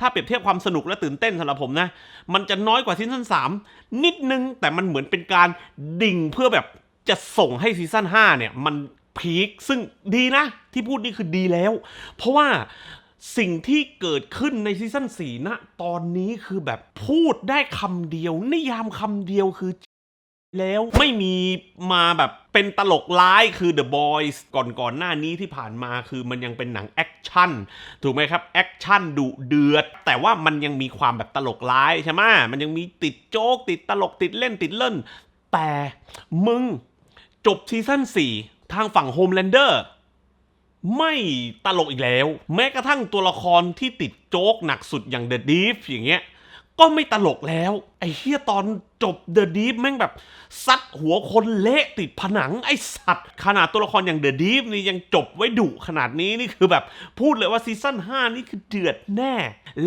ถ้าเปรียบเทียบความสนุกและตื่นเต้นสำหรับผมนะ มันจะน้อยกว่าซีซั่น3 นิดนึง แต่มันเหมือนเป็นการดิ่งเพื่อแบบจะส่งให้ซีซั่น5เนี่ย มันพีคซึ่งดีนะ ที่พูดนี่คือดีแล้ว เพราะว่าสิ่งที่เกิดขึ้นในซีซั่น4นะ ตอนนี้คือแบบพูดได้คำเดียว นิยามคำเดียวคือ แล้วไม่มีมาแบบเป็นตลกร้ายคือ The Boys ก่อนก่อนหน้านี้ที่ผ่านมาคือมันยังเป็นหนังแอคชั่นถูกไหมครับแอคชั่นดุเดือด แต่ว่ามันยังมีความแบบตลกร้ายใช่ไหมมันยังมีติดโจ๊ก ติดตลกติดเล่นติดเล่น แต่มึงจบซีซั่น4 ทางฝั่งโฮมแลนเดอร์ไม่ตลกอีกแล้ว แม้กระทั่งตัวละครที่ติดโจ๊กหนักสุดอย่างเดอะดีฟอย่างเงี้ย ก็ไม่ตลกแล้ว ไอ้เฮียตอนจบเดอะดีฟแม่งแบบซัดหัวคนเละติดผนังไอ้สัตว์ ขนาดตัวละครอย่างเดอะดีฟนี่ยังจบไว้ดุขนาดนี้นี่คือแบบพูดเลยว่าซีซั่น5นี่คือเดือดแน่